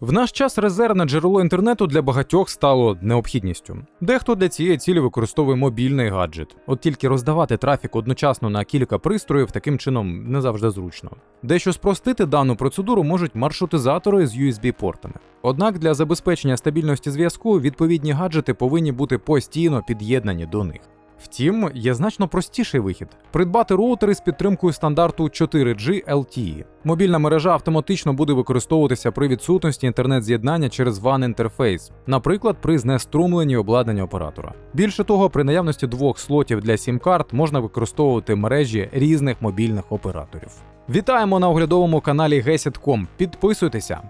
В наш час резервне джерело інтернету для багатьох стало необхідністю. Дехто для цієї цілі використовує мобільний гаджет. От тільки роздавати трафік одночасно на кілька пристроїв таким чином не завжди зручно. Дещо спростити дану процедуру можуть маршрутизатори з USB-портами. Однак для забезпечення стабільності зв'язку відповідні гаджети повинні бути постійно під'єднані до них. Втім, є значно простіший вихід придбати роутери з підтримкою стандарту 4G LTE. Мобільна мережа автоматично буде використовуватися при відсутності інтернет-з'єднання через WAN інтерфейс, наприклад, при знеструмленні обладнання оператора. Більше того, при наявності двох слотів для сім-карт можна використовувати мережі різних мобільних операторів. Вітаємо на оглядовому каналі Gesit.com. Підписуйтеся.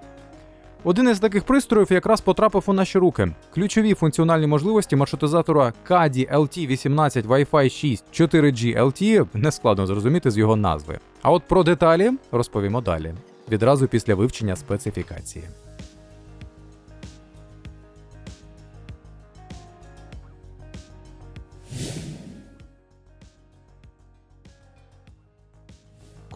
Один із таких пристроїв якраз потрапив у наші руки. Ключові функціональні можливості маршрутизатора KADI LT18 Wi-Fi 6 4G LTE нескладно зрозуміти з його назви. А от про деталі розповімо далі, відразу після вивчення специфікації.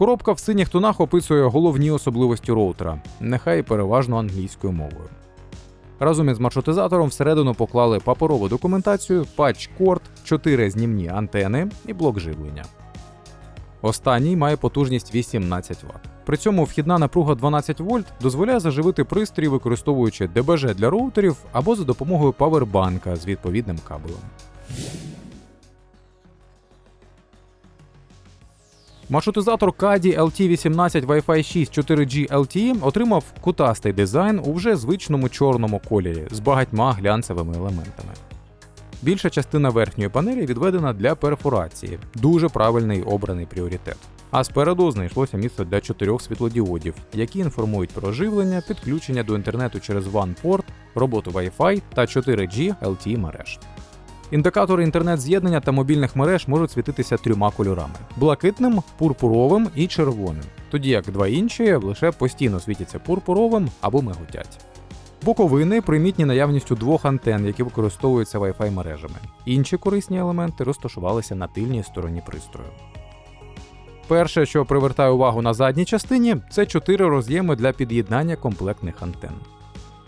Коробка в синіх тонах описує головні особливості роутера, нехай переважно англійською мовою. Разом із маршрутизатором всередину поклали паперову документацію, патч-корд, 4 знімні антени і блок живлення. Останній має потужність 18 Вт. При цьому вхідна напруга 12 вольт дозволяє заживити пристрій, використовуючи ДБЖ для роутерів або за допомогою павербанка з відповідним кабелем. Маршрутизатор CADI LT18 Wi-Fi 6 4G LTE отримав кутастий дизайн у вже звичному чорному кольорі з багатьма глянцевими елементами. Більша частина верхньої панелі відведена для перфорації, дуже правильний обраний пріоритет. А спереду знайшлося місце для чотирьох світлодіодів, які інформують про живлення, підключення до інтернету через WAN-порт, роботу Wi-Fi та 4G LTE мереж. Індикатори інтернет-з'єднання та мобільних мереж можуть світитися трьома кольорами: блакитним, пурпуровим і червоним, тоді як два інші лише постійно світяться пурпуровим або миготять. Боковини примітні наявністю двох антен, які використовуються Wi-Fi мережами. Інші корисні елементи розташувалися на тильній стороні пристрою. Перше, що привертає увагу на задній частині, це чотири роз'єми для під'єднання комплектних антен.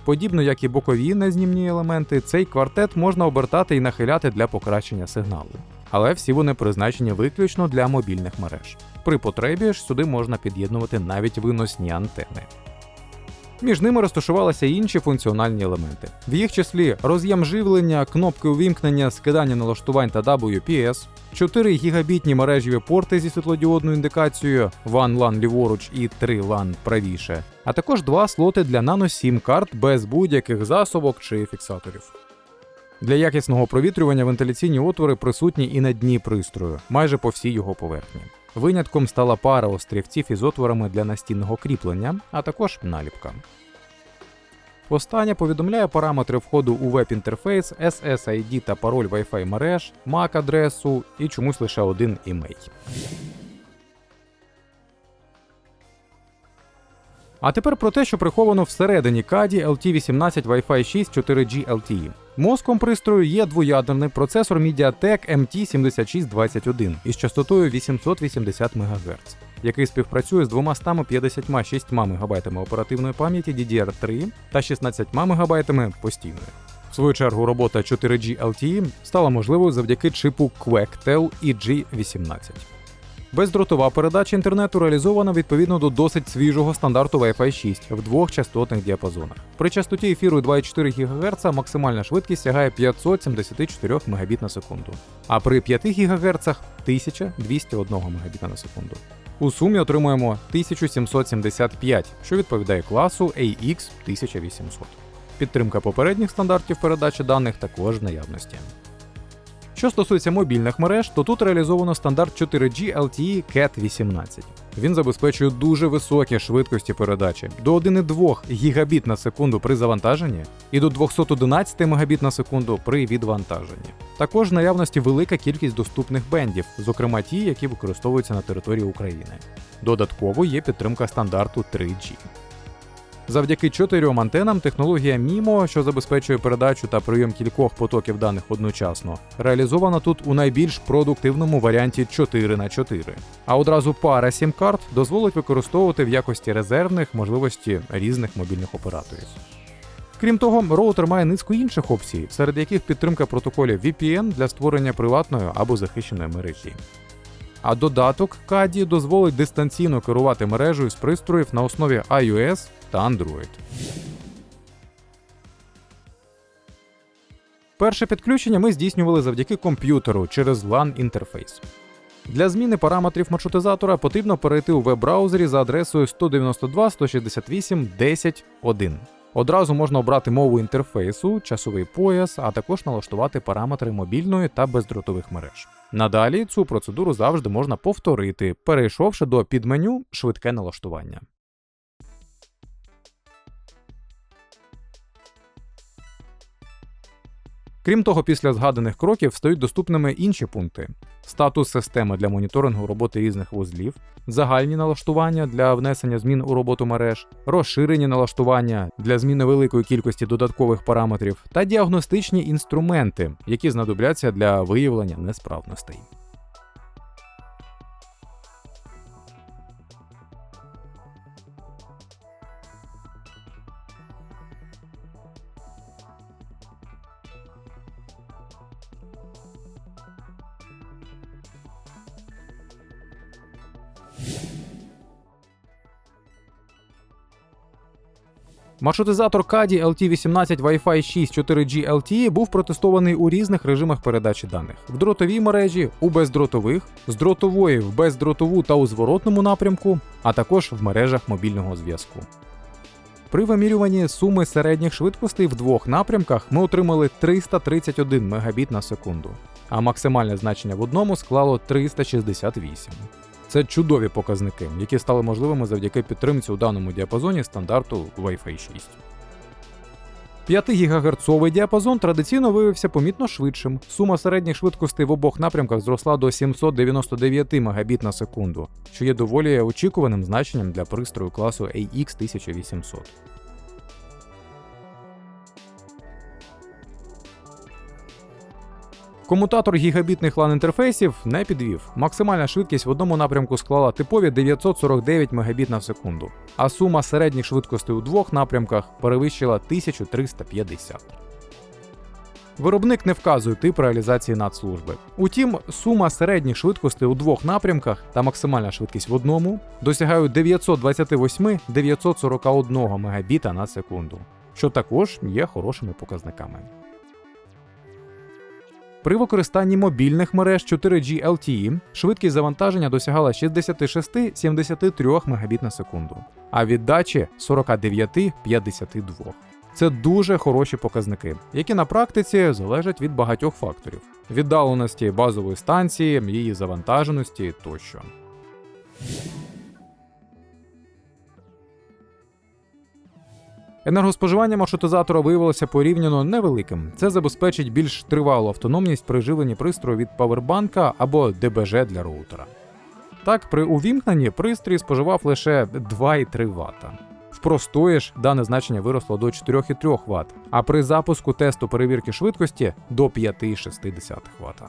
Подібно як і бокові незнімні елементи, цей квартет можна обертати і нахиляти для покращення сигналу. Але всі вони призначені виключно для мобільних мереж. При потребі ж сюди можна під'єднувати навіть виносні антени. Між ними розташувалися інші функціональні елементи. В їх числі роз'єм живлення, кнопки увімкнення, скидання налаштувань та WPS, 4 гігабітні мережеві порти зі світлодіодною індикацією WAN LAN ліворуч і 3 LAN правіше, а також два слоти для нано сім карт без будь-яких засобок чи фіксаторів. Для якісного провітрювання вентиляційні отвори присутні і на дні пристрою, майже по всій його поверхні. Винятком стала пара острівців із отворами для настінного кріплення, а також наліпка. Останнє повідомляє параметри входу у веб-інтерфейс, SSID та пароль Wi-Fi мереж, MAC-адресу і чомусь лише один імей. А тепер про те, що приховано всередині CADI LT18 Wi-Fi 6 4G LTE. Мозком пристрою є двоядерний процесор MediaTek MT7621 із частотою 880 МГц, який співпрацює з 256 МБ оперативної пам'яті DDR3 та 16 МБ постійної. В свою чергу робота 4G LTE стала можливою завдяки чипу Quectel EG18. Бездротова передача інтернету реалізована відповідно до досить свіжого стандарту Wi-Fi 6 в двох частотних діапазонах. При частоті ефіру 2,4 ГГц максимальна швидкість сягає 574 Мбіт на секунду, а при 5 ГГц 1201 Мбіт на секунду. У сумі отримуємо 1775, що відповідає класу AX 1800. Підтримка попередніх стандартів передачі даних також в наявності. Що стосується мобільних мереж, то тут реалізовано стандарт 4G LTE CAT 18. Він забезпечує дуже високі швидкості передачі до 1,2 Гбіт на секунду при завантаженні і до 211 Мбіт на секунду при відвантаженні. Також наявності велика кількість доступних бендів, зокрема ті, які використовуються на території України. Додатково є підтримка стандарту 3G. Завдяки чотирьом антенам технологія MIMO, що забезпечує передачу та прийом кількох потоків даних одночасно, реалізована тут у найбільш продуктивному варіанті 4 на 4 А одразу пара сім-карт дозволить використовувати в якості резервних можливості різних мобільних операторів. Крім того, роутер має низку інших опцій, серед яких підтримка протоколів VPN для створення приватної або захищеної мережі. А додаток CADI дозволить дистанційно керувати мережею з пристроїв на основі iOS та Android. Перше підключення ми здійснювали завдяки комп'ютеру через LAN інтерфейс. Для зміни параметрів маршрутизатора потрібно перейти у веб-браузері за адресою 192.168.10.1. Одразу можна обрати мову інтерфейсу, часовий пояс, а також налаштувати параметри мобільної та бездротових мереж. Надалі цю процедуру завжди можна повторити, перейшовши до підменю швидке налаштування. Крім того, після згаданих кроків стають доступними інші пункти: статус системи для моніторингу роботи різних вузлів, загальні налаштування для внесення змін у роботу мереж, розширені налаштування для зміни великої кількості додаткових параметрів та діагностичні інструменти, які знадобляться для виявлення несправностей. Маршрутизатор CADI LT18 Wi-Fi 6 4G LTE був протестований у різних режимах передачі даних: в дротовій мережі, у бездротових, з дротової в бездротову та у зворотному напрямку, а також в мережах мобільного зв'язку. При вимірюванні суми середніх швидкостей в двох напрямках ми отримали 331 Мбіт на секунду, а максимальне значення в одному склало 368. Це чудові показники, які стали можливими завдяки підтримці у даному діапазоні стандарту Wi-Fi 6. 5 ГГц діапазон традиційно виявився помітно швидшим. Сума середніх швидкостей в обох напрямках зросла до 799 Мбіт на секунду, що є доволі очікуваним значенням для пристрою класу AX1800. Комутатор гігабітних LAN інтерфейсів не підвів. Максимальна швидкість в одному напрямку склала типові 949 Мбіт на секунду, а сума середніх швидкостей у двох напрямках перевищила 1350. Виробник не вказує тип реалізації надслужби. Утім, сума середніх швидкостей у двох напрямках та максимальна швидкість в одному досягають 928-941 Мбіта на секунду, що також є хорошими показниками. При використанні мобільних мереж 4G LTE швидкість завантаження досягала 66-73 Мбіт на секунду, а віддачі 49-52. Це дуже хороші показники, які на практиці залежать від багатьох факторів: віддаленості базової станції, її завантаженості тощо. Енергоспоживання маршрутизатора виявилося порівняно невеликим. Це забезпечить більш тривалу автономність при живленні пристрою від павербанка або ДБЖ для роутера. Так, при увімкненні пристрій споживав лише 2,3 Вт. В простої ж дане значення виросло до 4,3 Вт, а при запуску тесту перевірки швидкості до 5,6 Вт.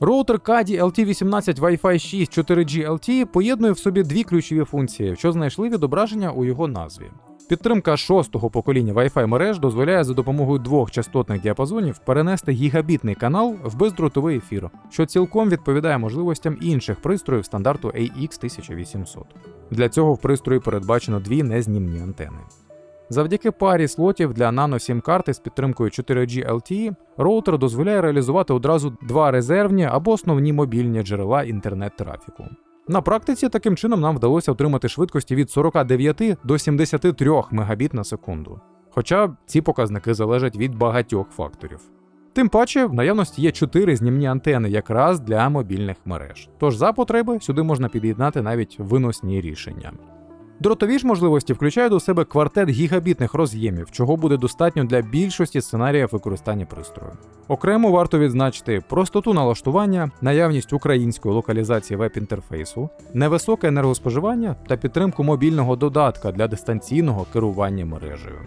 Роутер CADI LT18 Wi-Fi 6 4G LTE поєднує в собі дві ключові функції, що знайшли відображення у його назві. Підтримка шостого покоління Wi-Fi мереж дозволяє за допомогою двох частотних діапазонів перенести гігабітний канал в бездротовий ефір, що цілком відповідає можливостям інших пристроїв стандарту AX 1800. Для цього в пристрої передбачено дві незнімні антени. Завдяки парі слотів для нано сім карти з підтримкою 4G LTE, роутер дозволяє реалізувати одразу два резервні або основні мобільні джерела інтернет-трафіку. На практиці таким чином нам вдалося отримати швидкості від 49 до 73 Мбіт на секунду. Хоча ці показники залежать від багатьох факторів. Тим паче, в наявності є чотири знімні антени якраз для мобільних мереж. Тож за потреби сюди можна під'єднати навіть виносні рішення. Дротові ж можливості включають у себе квартет гігабітних роз'ємів, чого буде достатньо для більшості сценаріїв використання пристрою. Окремо варто відзначити простоту налаштування, наявність української локалізації веб-інтерфейсу, невисоке енергоспоживання та підтримку мобільного додатка для дистанційного керування мережею.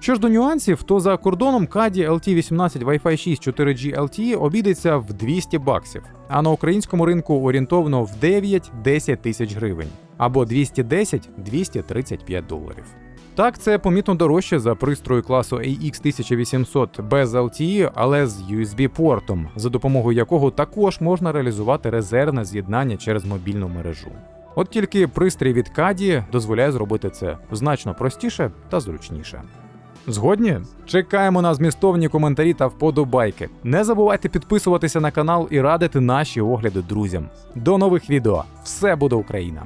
Що ж до нюансів, то за кордоном CADI LT18 Wi-Fi 6 4G LTE обійдеться в 200 баксів, а на українському ринку орієнтовно в 9-10 тисяч гривень або 210-235 доларів. Так, це помітно дорожче за пристрої класу AX1800 без LTE, але з USB-портом, за допомогою якого також можна реалізувати резервне з'єднання через мобільну мережу. От тільки пристрій від CADI дозволяє зробити це значно простіше та зручніше. Згодні? Чекаємо на змістовні коментарі та вподобайки. Не забувайте підписуватися на канал і радити наші огляди друзям. До нових відео. Все буде Україна!